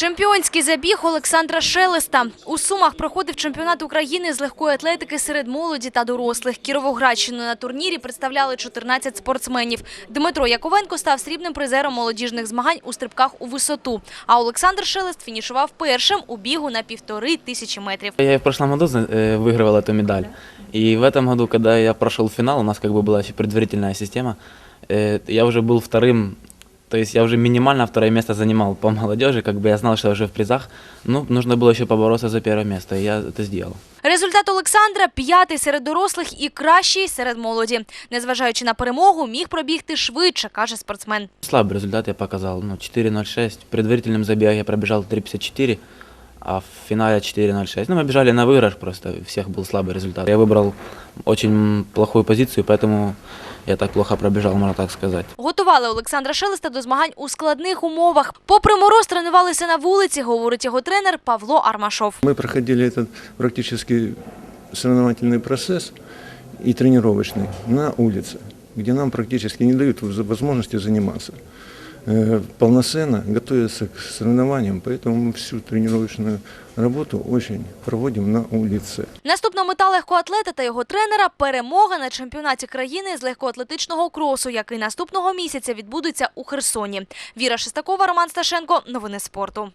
Чемпіонський забіг Олександра Шелеста. У Сумах проходив чемпіонат України з легкої атлетики серед молоді та дорослих. Кіровоградщину на турнірі представляли 14 спортсменів. Дмитро Яковенко став срібним призером молодіжних змагань у стрибках у висоту. А Олександр Шелест фінішував першим у бігу на півтори тисячі метрів. Я и в прошлом году э, выигрывал эту медаль. И в этом году, когда я прошел финал, у нас как бы была еще предварительная система, э, я уже был вторым, то есть я уже минимально второе место занимал по молодежи, как бы я знал, что я уже в призах, ну, нужно было еще побороться за первое место, и я это сделал. Результат Олександра – п'ятий серед дорослих і кращий серед молоді. Незважаючи на перемогу, міг пробігти швидше, каже спортсмен. Слабый результат я показал, ну, 4.06, в предварительном забеге я пробежал 3.54, а в финале 4.06. Ну, мы бежали на выигрыш просто, у всех был слабый результат. Я выбрал очень плохую позицию, поэтому я так плохо пробежал, можно так сказать. Готували Олександра Шелеста до змагань у складних умовах. Попри мороз, тренувалися на вулиці, говорить його тренер Павло Армашов. Мы проходили этот практически соревновательный процесс и тренировочный на улице, где нам практически не дают возможности заниматься э, полноценно, готовиться к соревнованиям, поэтому всю тренировочную Роботу очень проводим на улице. Наступна мета легкоатлета та його тренера – перемога на чемпіонаті країни з легкоатлетичного кросу, який наступного місяця відбудеться у Херсоні. Віра Шестакова, Роман Сташенко. Новини спорту.